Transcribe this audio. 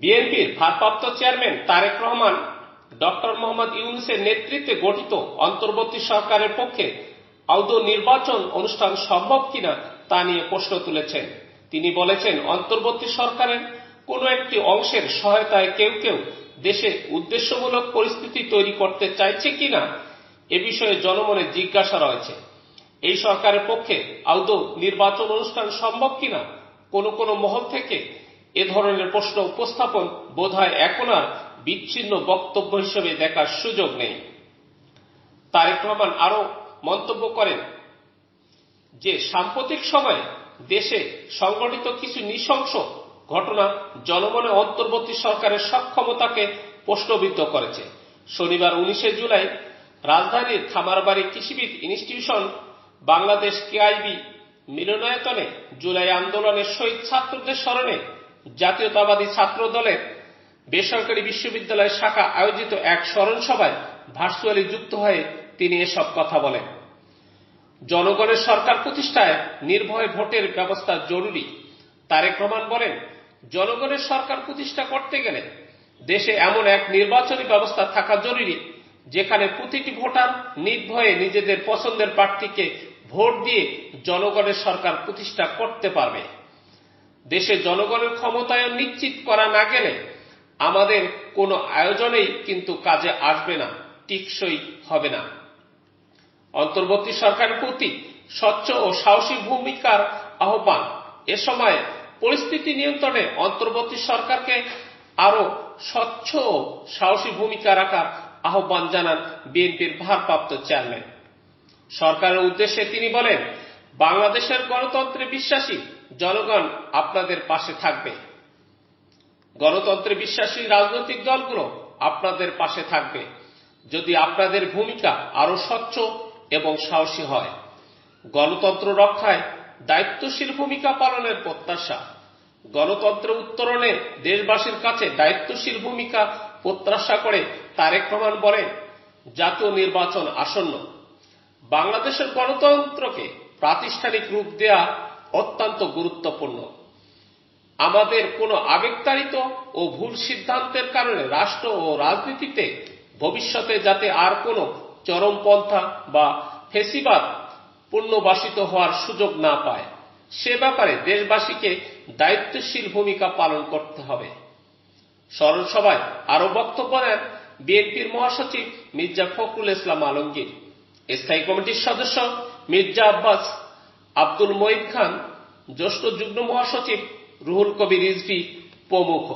বিএনপির ভারপ্রাপ্ত chairman Tarique Rahman, doctor Mohammad ইউনুসের নেতৃত্বে গঠিত অন্তর্বর্তী সরকারের পক্ষে আদৌ নির্বাচন অনুষ্ঠান সম্ভব কিনা তা নিয়ে প্রশ্ন তুলেছেন। তিনি বলেছেন, অন্তর্বর্তী সরকারের কোন একটি অংশের সহায়তায় কেউ কেউ দেশে উদ্দেশ্যমূলক পরিস্থিতি তৈরি করতে চাইছে কিনা এ বিষয়ে জনমনে জিজ্ঞাসা রয়েছে। এই সরকারের পক্ষে আদৌ নির্বাচন অনুষ্ঠান সম্ভব কিনা? কোন কোন মহল থেকে এ ধরনের প্রশ্ন উপস্থাপন বোধহয় এখন আর বিচ্ছিন্ন বক্তব্য হিসেবে দেখার সুযোগ নেই। তারেক রহমান আরও মন্তব্য করেন যে, সাম্প্রতিক সময়ে দেশে সংগঠিত কিছু নৃশংস ঘটনা জনমনে অন্তর্বর্তী সরকারের সক্ষমতাকে প্রশ্নবিদ্ধ করেছে। শনিবার উনিশে জুলাই রাজধানীর খামারবাড়ি কৃষিবিদ ইনস্টিটিউশন বাংলাদেশ কেআইবি মিলনায়তনে জুলাই আন্দোলনের শহীদ ছাত্রদের স্মরণে জাতীয়তাবাদী ছাত্র দলের বেসরকারি বিশ্ববিদ্যালয় শাখা আয়োজিত এক স্মরণ সভায় ভার্চুয়ালি যুক্ত হয়ে তিনি এসব কথা বলেন। জনগণের সরকার প্রতিষ্ঠায় নির্ভয় ভোটের ব্যবস্থা জরুরি। তারেক রহমান বলেন, জনগণের সরকার প্রতিষ্ঠা করতে গেলে দেশে এমন এক নির্বাচনী ব্যবস্থা থাকা জরুরি, যেখানে প্রতিটি ভোটার নির্ভয়ে নিজেদের পছন্দের প্রার্থীকে ভোট দিয়ে জনগণের সরকার প্রতিষ্ঠা করতে পারবে। দেশে জনগণের ক্ষমতায়ন নিশ্চিত করা না গেলে আমাদের কোনো আয়োজনেই কিন্তু কাজে আসবে না, টিকসই হবে না। অন্তর্বর্তী সরকারের প্রতি স্বচ্ছ ও সাহসী ভূমিকার আহ্বান এ সময় পরিস্থিতি নিয়ন্ত্রণে অন্তর্বর্তী সরকারকে আরও স্বচ্ছ ও সাহসী ভূমিকা রাখার আহ্বান জানান বিএনপির ভারপ্রাপ্ত চেয়ারম্যান। সরকারের উদ্দেশ্যে তিনি বলেন, বাংলাদেশের গণতন্ত্রে বিশ্বাসী জনগণ আপনাদের পাশে থাকবে। গণতন্ত্রে বিশ্বাসী রাজনৈতিক দলগুলো আপনাদের পাশে থাকবে। যদি আপনাদের ভূমিকা আরও স্বচ্ছ এবং সাহসী হয়, গণতন্ত্র রক্ষায় দায়িত্বশীল ভূমিকা পালনের প্রত্যাশা, গণতন্ত্র উত্তরণে দেশবাসীর কাছে দায়িত্বশীল ভূমিকা প্রত্যাশা করে তারেক রহমান বলেন, জাতীয় নির্বাচন আসন্ন। বাংলাদেশের গণতন্ত্রকে প্রাতিষ্ঠানিক রূপ দেয়া অত্যন্ত গুরুত্বপূর্ণ। আমাদের কোনো আবেগতাড়িত ও ভুল সিদ্ধান্তের কারণে রাষ্ট্র ও রাজনীতিতে ভবিষ্যতে যাতে আর কোনো চরমপন্থা বা ফেসিবাদ পুনর্বাসিত হওয়ার সুযোগ না পায়, সে ব্যাপারে দেশবাসীকে দায়িত্বশীল ভূমিকা পালন করতে হবে। স্মরণ সভায় আরও বক্তব্য নেন বিএনপির মহাসচিব মির্জা ফখরুল ইসলাম আলমগীর। স্থায়ী কমিটির সদস্য মির্জা আব্বাস আব্দুল মঈদ খান জ্যেষ্ঠ যুগ্ম মহাসচিব রুহুল কবির রিজভি প্রমুখ।